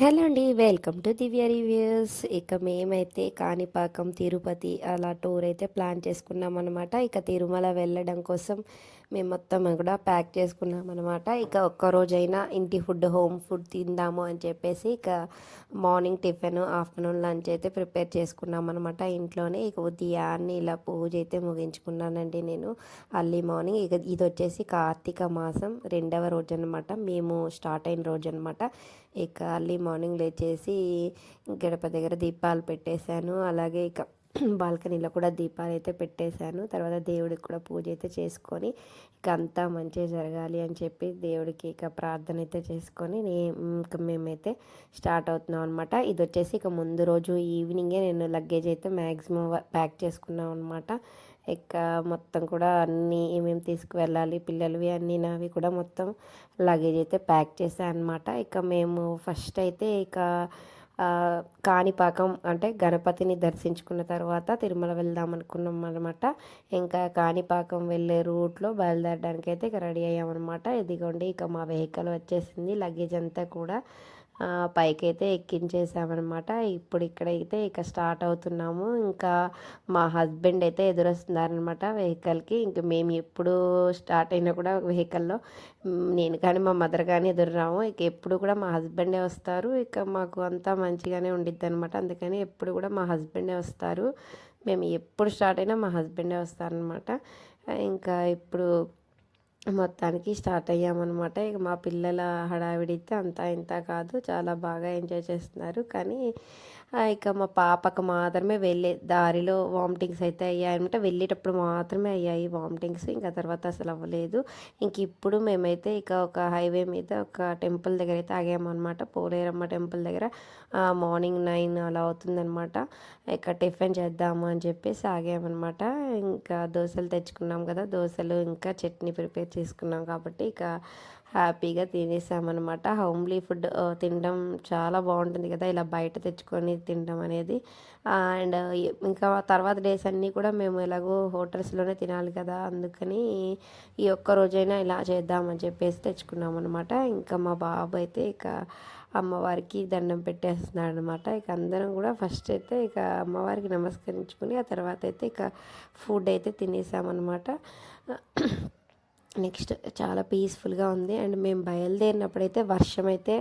Hello అండి welcome to Divya reviews. ఇక మేమైతే కాణిపాకం తిరుపతి అలా టూర్ అయితే ప్లాన్ చేసుకున్నాం అనమాట ఇక తిరుమల వెళ్ళడం కోసం మేము మొత్తం కూడా ప్యాక్ చేసుకున్నాం అనమాట ఇక ఒక్క రోజైనా ఇంటి ఫుడ్ హోమ్ ఫుడ్ తిందాము అని చెప్పేసి ఇక మార్నింగ్ టిఫిన్ ఆఫ్టర్నూన్ లంచ్ అయితే ప్రిపేర్ చేసుకున్నాం అనమాట ఇంట్లోనే. ఇక ఉదయాన్నే ఇలా పూజ అయితే ముగించుకున్నానండి నేను. అర్లీ మార్నింగ్ ఇక ఇది వచ్చేసి కార్తీక మాసం రెండవ రోజు అనమాట మేము స్టార్ట్ అయిన రోజు అనమాట ఇక అర్లీ మార్నింగ్ లేచేసి గడప దగ్గర దీపాలు పెట్టేశాను. అలాగే ఇక బాల్కనీలో కూడా దీపాలు అయితే పెట్టేశాను. తర్వాత దేవుడికి కూడా పూజ అయితే చేసుకొని ఇక అంతా మంచిగా జరగాలి అని చెప్పి దేవుడికి ఇక ప్రార్థన అయితే చేసుకొని ఇంకా మేమైతే స్టార్ట్ అవుతున్నాం అనమాట ఇది వచ్చేసి ఇక ముందు రోజు ఈవినింగే నేను లగేజ్ అయితే మ్యాక్సిమం ప్యాక్ చేసుకున్నాం అనమాట ఇక మొత్తం కూడా అన్నీ ఏమేమి తీసుకువెళ్ళాలి పిల్లలవి అన్నీ నావి కూడా మొత్తం లగేజ్ అయితే ప్యాక్ చేశాను అనమాట ఇక మేము ఫస్ట్ అయితే ఇక కాణిపాకం అంటే గణపతిని దర్శించుకున్న తర్వాత తిరుమల వెళ్దాం అనుకున్నాం అనమాట ఇంకా కాణిపాకం వెళ్ళే రూట్లో బయలుదేరడానికి అయితే ఇక రెడీ అయ్యామన్నమాట. ఇదిగోండి ఇక మా వెహికల్ వచ్చేసింది లగేజ్ అంతా కూడా పైకైతే ఎక్కించేసామన్నమాట. ఇప్పుడు ఇక్కడైతే ఇక స్టార్ట్ అవుతున్నాము. ఇంకా మా హస్బెండ్ అయితే ఎదురొస్తున్నారనమాట వెహికల్కి. ఇంకా మేము ఎప్పుడు స్టార్ట్ అయినా కూడా వెహికల్లో నేను కానీ మా మదర్ కానీ ఎదురురాము. ఇక ఎప్పుడు కూడా మా హస్బెండే వస్తారు. ఇక మాకు అంతా మంచిగానే ఉండిద్ది అనమాట అందుకని ఎప్పుడు కూడా మా హస్బెండే వస్తారు. మేము ఎప్పుడు స్టార్ట్ అయినా మా హస్బెండే వస్తారనమాట ఇంకా ఇప్పుడు మొత్తానికి స్టార్ట్ అయ్యామన్నమాట. ఇక మా పిల్లల హడావిడితే అంతా ఇంత కాదు. చాలా బాగా ఎంజాయ్ చేస్తున్నారు. కానీ ఇక మా పాపకు మాత్రమే వెళ్ళే దారిలో వామిటింగ్స్ అయితే అయ్యాయి అనమాట వెళ్ళేటప్పుడు మాత్రమే అయ్యాయి వామిటింగ్స్. ఇంకా తర్వాత అసలు అవ్వలేదు. ఇంక ఇప్పుడు మేమైతే ఇక ఒక హైవే మీద ఒక టెంపుల్ దగ్గర అయితే ఆగామన్నమాట. పోలేరమ్మ టెంపుల్ దగ్గర. మార్నింగ్ నైన్ అలా అవుతుందనమాట ఇక టిఫిన్ చేద్దాము అని చెప్పేసి ఆగామన్నమాట. ఇంకా దోశలు తెచ్చుకున్నాం కదా. దోశలు ఇంకా చట్నీ ప్రిపేర్ చేసుకున్నాం కాబట్టి ఇక హ్యాపీగా తినేసామన్నమాట. హోమ్లీ ఫుడ్ తినడం చాలా బాగుంటుంది కదా. ఇలా బయట తెచ్చుకొని తినడం అనేది. అండ్ ఇంకా తర్వాత డేస్ అన్నీ కూడా మేము ఎలాగో హోటల్స్లోనే తినాలి కదా. అందుకని ఈ ఒక్క రోజైనా ఇలా చేద్దామని చెప్పేసి తెచ్చుకున్నాం అనమాట ఇంకా మా బాబు అయితే ఇక అమ్మవారికి దండం పెట్టేస్తున్నాడు అనమాట ఇక అందరం కూడా ఫస్ట్ అయితే ఇక అమ్మవారికి నమస్కరించుకుని ఆ తర్వాత అయితే ఇక ఫుడ్ అయితే తినేసామన్నమాట. నెక్స్ట్ చాలా పీస్ఫుల్గా ఉంది. అండ్ మేము బయలుదేరినప్పుడైతే వర్షం అయితే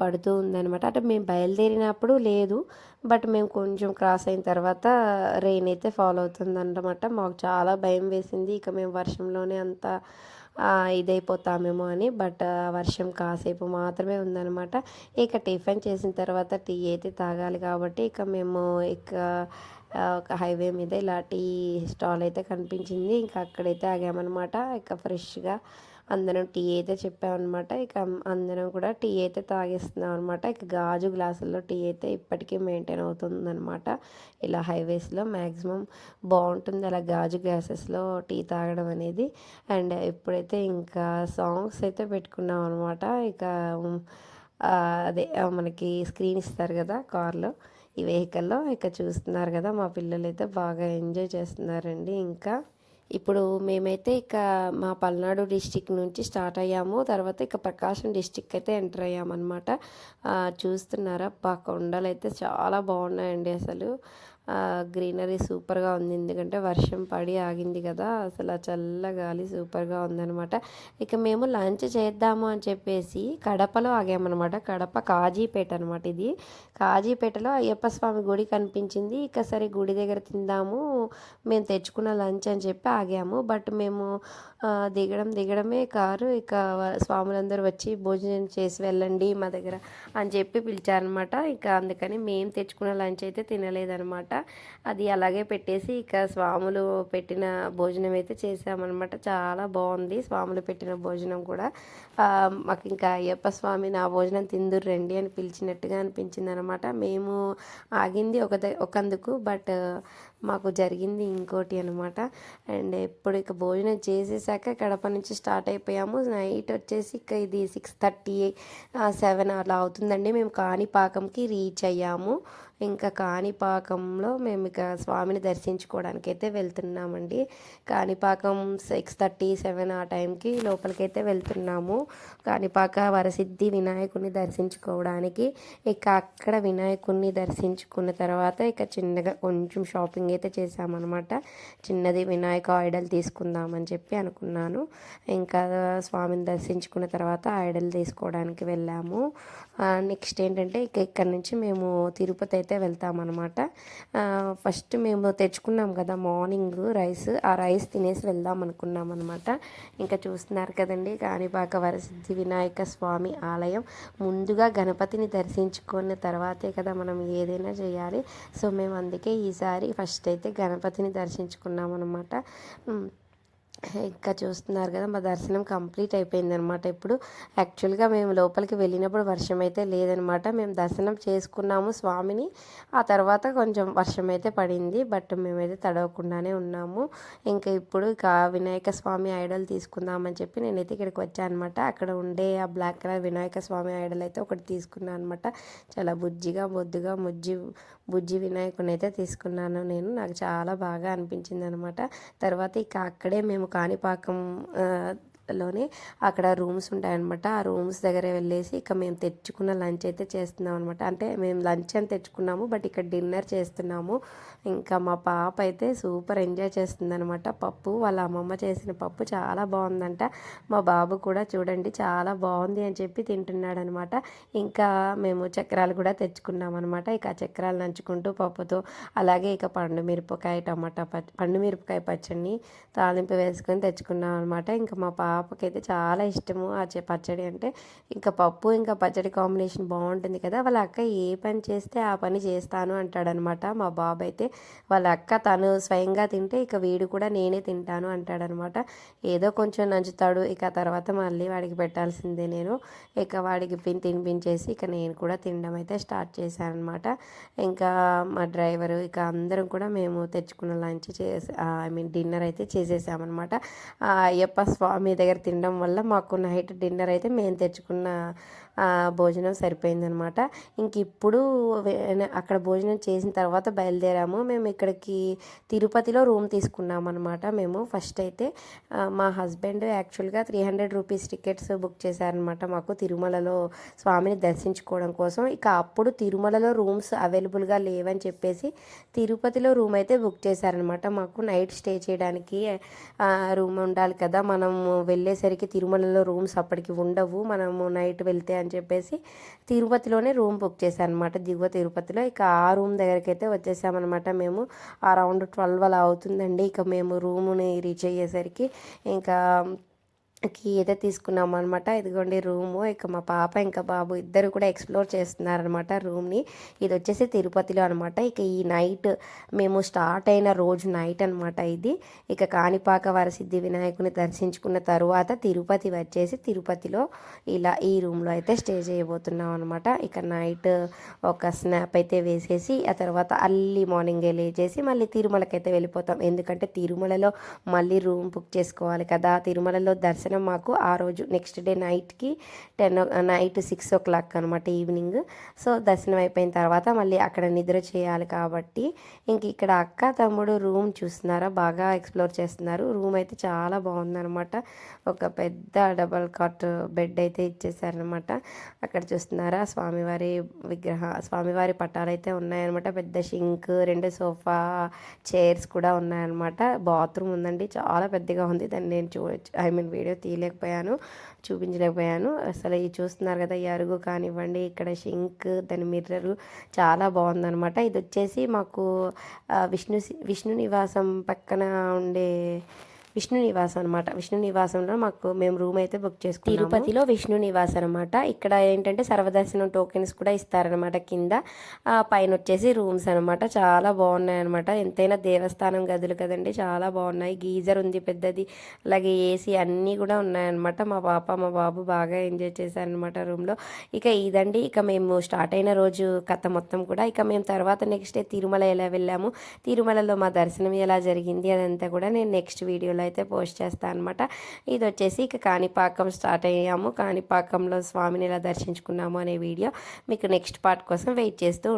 పడుతూ ఉందనమాట అంటే మేము బయలుదేరినప్పుడు లేదు. బట్ మేము కొంచెం క్రాస్ అయిన తర్వాత రెయిన్ అయితే ఫాలో అవుతుందన్నమాట. మాకు చాలా భయం వేసింది. ఇక మేము వర్షంలోనే అంతా ఇదైపోతామేమో అని. బట్ వర్షం కాసేపు మాత్రమే ఉందనమాట ఇక టిఫిన్ చేసిన తర్వాత టీ అయితే తాగాలి కాబట్టి ఇక మేము ఇక ఒక హైవే మీద ఇలా టీ స్టాల్ అయితే కనిపించింది. ఇంకా అక్కడైతే ఆగామన్నమాట. ఇక ఫ్రెష్గా అందరం టీ అయితే చెప్పామన్నమాట. ఇక అందరం కూడా టీ అయితే తాగేస్తున్నాం అనమాట ఇక గాజు గ్లాసుల్లో టీ అయితే ఇప్పటికీ మెయింటైన్ అవుతుందన్నమాట. ఇలా హైవేస్లో మ్యాక్సిమం బాగుంటుంది అలా గాజు గ్లాసెస్లో టీ తాగడం అనేది. అండ్ ఇప్పుడైతే ఇంకా సాంగ్స్ అయితే పెట్టుకున్నాం అనమాట ఇక అదే మనకి స్క్రీన్ ఇస్తారు కదా కార్లో ఈ వెహికల్లో ఇక చూస్తున్నారు కదా మా పిల్లలు అయితే బాగా ఎంజాయ్ చేస్తున్నారండి. ఇంకా ఇప్పుడు మేమైతే ఇక మా పల్నాడు డిస్టిక్ నుంచి స్టార్ట్ అయ్యాము. తర్వాత ఇక ప్రకాశం డిస్టిక్ అయితే ఎంటర్ అయ్యామన్నమాట. చూస్తున్నారా? పా కొండలు అయితే చాలా బాగున్నాయండి అసలు. గ్రీనరీ సూపర్గా ఉంది. ఎందుకంటే వర్షం పడి ఆగింది కదా అసలు ఆ చల్ల గాలి సూపర్గా ఉందనమాట ఇక మేము లంచ్ చేద్దాము అని చెప్పేసి కడపలో ఆగామన్నమాట. కడప కాజీపేట అనమాట ఇది. కాజీపేటలో అయ్యప్ప స్వామి గుడి కనిపించింది. ఇక సరే గుడి దగ్గర తిందాము మేము తెచ్చుకున్న లంచ్ అని చెప్పి ఆగాము. బట్ మేము దిగడం దిగడమే కారు ఇక స్వాములందరూ వచ్చి భోజనం చేసి వెళ్ళండి మా దగ్గర అని చెప్పి పిలిచారనమాట ఇక అందుకని మేము తెచ్చుకున్న లంచ్ అయితే తినలేదనమాట అది అలాగే పెట్టేసి ఇక స్వాములు పెట్టిన భోజనం అయితే చేసామన్నమాట చాలా బాగుంది స్వాములు పెట్టిన భోజనం కూడా. మాకు ఇంకా అయ్యప్ప స్వామి నా భోజనం తిందురు రండి అని పిలిచినట్టుగా అనిపించింది అనమాట మేము ఆగింది ఒక ఒకందుకు బట్ మాకు జరిగింది ఇంకోటి అనమాట అండ్ ఎప్పుడు ఇక భోజనం చేసేసాక కడప నుంచి స్టార్ట్ అయిపోయాము. నైట్ వచ్చేసి ఇక ఇది సిక్స్ థర్టీ సెవెన్ అలా అవుతుందండి. మేము కాణిపాకంకి రీచ్ అయ్యాము. ఇంకా కాణిపాకంలో మేము ఇక స్వామిని దర్శించుకోవడానికి అయితే వెళ్తున్నామండి. కాణిపాకం సిక్స్ థర్టీ సెవెన్ ఆ టైంకి లోపలికైతే వెళ్తున్నాము. కాణిపాక వరసిద్ధి వినాయకుడిని దర్శించుకోవడానికి. ఇక అక్కడ వినాయకుడిని దర్శించుకున్న తర్వాత ఇక చిన్నగా కొంచెం షాపింగ్ అయితే చేసామన్నమాట చిన్నది వినాయక ఐడల్ తీసుకుందామని చెప్పి అనుకున్నాను. ఇంకా స్వామిని దర్శించుకున్న తర్వాత ఐడల్ తీసుకోవడానికి వెళ్ళాము. నెక్స్ట్ ఏంటంటే ఇక ఇక్కడ నుంచి మేము తిరుపతి అయితే వెళ్తామన్నమాట. ఫస్ట్ మేము తెచ్చుకున్నాం కదా మార్నింగ్ రైస్. ఆ రైస్ తినేసి వెళ్దాం అనుకున్నాం అనమాట ఇంకా చూస్తున్నారు కదండి కాణిపాక వరసిద్ధి వినాయక స్వామి ఆలయం. ముందుగా గణపతిని దర్శించుకున్న తర్వాతే కదా మనం ఏదైనా చేయాలి. సో మేము అందుకే ఈసారి ఫస్ట్ అయితే గణపతిని దర్శించుకున్నాం అనమాట ఇంకా చూస్తున్నారు కదా మా దర్శనం కంప్లీట్ అయిపోయిందనమాట ఇప్పుడు యాక్చువల్గా మేము లోపలికి వెళ్ళినప్పుడు వర్షం అయితే లేదనమాట మేము దర్శనం చేసుకున్నాము స్వామిని. ఆ తర్వాత కొంచెం వర్షం అయితే పడింది బట్ మేమైతే తడవకుండానే ఉన్నాము. ఇంకా ఇప్పుడు ఇక వినాయక స్వామి ఐడల్ తీసుకుందామని చెప్పి నేనైతే ఇక్కడికి వచ్చాను అనమాట అక్కడ ఉండే ఆ black colour Vinayaka Swamy idol అయితే ఒకటి తీసుకున్నాను అనమాట చాలా బుజ్జిగా బొద్దుగా ముజ్జి బుజ్జి వినాయకుని అయితే తీసుకున్నాను నేను. నాకు చాలా బాగా అనిపించింది అనమాట తర్వాత ఇక అక్కడే మేము కాణిపాకం లోనే అక్కడ రూమ్స్ ఉంటాయన్నమాట. ఆ రూమ్స్ దగ్గర వెళ్ళేసి ఇక మేము తెచ్చుకున్న లంచ్ అయితే చేస్తున్నాం అనమాట అంటే మేము లంచ్ అని తెచ్చుకున్నాము బట్ ఇక్కడ డిన్నర్ చేస్తున్నాము. ఇంకా మా పాప అయితే సూపర్ ఎంజాయ్ చేస్తుందనమాట పప్పు వాళ్ళ అమ్మమ్మ చేసిన పప్పు చాలా బాగుందంట. మా బాబు కూడా చూడండి చాలా బాగుంది అని చెప్పి తింటున్నాడు అనమాట ఇంకా మేము చక్రాలు కూడా తెచ్చుకున్నాం అనమాట ఇక చక్రాలు నంచుకుంటూ పప్పుతో అలాగే ఇక పండు మిరపకాయ టమాటా పచ్చ పండు మిరపకాయ పచ్చడిని తాలింపు వేసుకొని తెచ్చుకున్నాం అనమాట ఇంకా మా పాప పాపకైతే చాలా ఇష్టము ఆ పచ్చడి అంటే. ఇంకా పప్పు ఇంకా పచ్చడి కాంబినేషన్ బాగుంటుంది కదా. వాళ్ళ అక్క ఏ పని చేస్తే ఆ పని చేస్తాను అంటాడనమాట. మా బాబు అయితే వాళ్ళ అక్క తను స్వయంగా తింటే ఇక వీడు కూడా నేనే తింటాను అంటాడనమాట. ఏదో కొంచెం నంచుతాడు. ఇక తర్వాత మళ్ళీ వాడికి పెట్టాల్సిందే నేను. ఇక వాడికి పిన్ తినిపించేసి ఇక నేను కూడా తినడం అయితే స్టార్ట్ చేశాను అనమాట ఇంకా మా డ్రైవరు ఇక అందరం కూడా మేము తెచ్చుకున్న లంచ్ చేసి ఐ మీన్ డిన్నర్ అయితే చేసేసామన్నమాట అయ్యప్ప స్వామి దగ్గర దగ్గర తినడం వల్ల మాకు నైట్ డిన్నర్ అయితే మేము తెచ్చుకున్న భోజనం సరిపోయిందనమాట. ఇంక ఇప్పుడు అక్కడ భోజనం చేసిన తర్వాత బయలుదేరాము. మేము ఇక్కడికి తిరుపతిలో రూమ్ తీసుకున్నాం అనమాట మేము. ఫస్ట్ అయితే మా హస్బెండ్ యాక్చువల్గా three hundred rupees tickets book చేశారనమాట మాకు తిరుమలలో స్వామిని దర్శించుకోవడం కోసం. ఇక అప్పుడు తిరుమలలో రూమ్స్ అవైలబుల్గా లేవని చెప్పేసి తిరుపతిలో రూమ్ అయితే బుక్ చేశారనమాట. మాకు నైట్ స్టే చేయడానికి రూమ్ ఉండాలి కదా. మనం వెళ్ళేసరికి తిరుమలలో రూమ్స్ అప్పటికి ఉండవు. మనము నైట్ వెళ్తే అని అని చెప్పేసి తిరుపతిలోనే రూమ్ బుక్ చేశాను అనమాట దిగువ తిరుపతిలో. ఇక ఆ రూమ్ దగ్గరికి అయితే వచ్చేసామన్నమాట మేము. అరౌండ్ ట్వెల్వ్ అలా అవుతుందండి. ఇక మేము రూముని రీచ్ అయ్యేసరికి ఇంకా కి అయితే తీసుకున్నాం అనమాట ఇదిగోండి రూము. ఇక మా పాప ఇంకా బాబు ఇద్దరు కూడా ఎక్స్ప్లోర్ చేస్తున్నారనమాట రూమ్ని. ఇది వచ్చేసి తిరుపతిలో అనమాట ఇక ఈ నైట్ మేము స్టార్ట్ అయిన రోజు నైట్ అనమాట ఇది. ఇక కాణిపాక వరసిద్ధి వినాయకుని దర్శించుకున్న తరువాత తిరుపతి వచ్చేసి తిరుపతిలో ఇలా ఈ రూమ్లో అయితే స్టే చేయబోతున్నాం అనమాట ఇక నైట్ ఒక స్నాప్ అయితే వేసేసి ఆ తర్వాత అర్లీ మార్నింగే లేచేసి మళ్ళీ తిరుమలకైతే వెళ్ళిపోతాం. ఎందుకంటే తిరుమలలో మళ్ళీ రూమ్ బుక్ చేసుకోవాలి కదా. తిరుమలలో దర్శనం దర్శనం మాకు ఆ రోజు నెక్స్ట్ డే నైట్కి ten night six o'clock అనమాట ఈవినింగ్ సో దర్శనం అయిపోయిన తర్వాత మళ్ళీ అక్కడ నిద్ర చేయాలి కాబట్టి ఇంక ఇక్కడ అక్క తమ్ముడు రూమ్ చూస్తున్నారా? బాగా ఎక్స్ప్లోర్ చేస్తున్నారు. రూమ్ అయితే చాలా బాగుందనమాట ఒక పెద్ద డబల్ కాట్ బెడ్ అయితే ఇచ్చేసారనమాట అక్కడ చూస్తున్నారా? స్వామివారి విగ్రహ స్వామివారి పటాలు అయితే ఉన్నాయన్నమాట. పెద్ద షింక్ రెండు సోఫా చైర్స్ కూడా ఉన్నాయన్నమాట. బాత్రూమ్ ఉందండి. చాలా పెద్దగా ఉంది. దాన్ని నేను చూ ఐ మీన్ వీడియో తీయలేకపోయాను చూపించలేకపోయాను. అసలు ఇవి చూస్తున్నారు కదా ఈ అరుగు కానివ్వండి ఇక్కడ షింక్ దాని మిర్రరు చాలా బాగుందనమాట ఇది వచ్చేసి మాకు విష్ణు విష్ణు నివాసం పక్కన ఉండే విష్ణు నివాసం అనమాట విష్ణు నివాసంలో మాకు మేము రూమ్ అయితే బుక్ చేసుకున్నాము. తిరుపతిలో విష్ణు నివాస్ అనమాట ఇక్కడ ఏంటంటే సర్వదర్శనం టోకెన్స్ కూడా ఇస్తారనమాట కింద. ఆ, పైన వచ్చేసి రూమ్స్ అనమాట చాలా బాగున్నాయి అనమాట ఎంతైనా దేవస్థానం గదులు కదండి. చాలా బాగున్నాయి. గీజర్ ఉంది పెద్దది. అలాగే ఏసీ అన్నీ కూడా ఉన్నాయన్నమాట. మా పాప మా బాబు బాగా ఎంజాయ్ చేశారనమాట రూమ్లో. ఇక ఇదండి. ఇక మేము స్టార్ట్ అయిన రోజు కథ మొత్తం కూడా. ఇక మేము తర్వాత నెక్స్ట్ డే తిరుమల ఎలా వెళ్ళాము? తిరుమలలో మా దర్శనం ఎలా జరిగింది? అదంతా కూడా నేను నెక్స్ట్ వీడియోలో అయితే పోస్ట్ చేస్తాను అనమాట ఇది వచ్చేసి ఇక కాణిపాకం స్టార్ట్ అయ్యాము. కాణిపాకంలో స్వామిని ఎలా దర్శించుకున్నాము అనే వీడియో మీకు నెక్స్ట్ పార్ట్ కోసం వెయిట్ చేస్తూ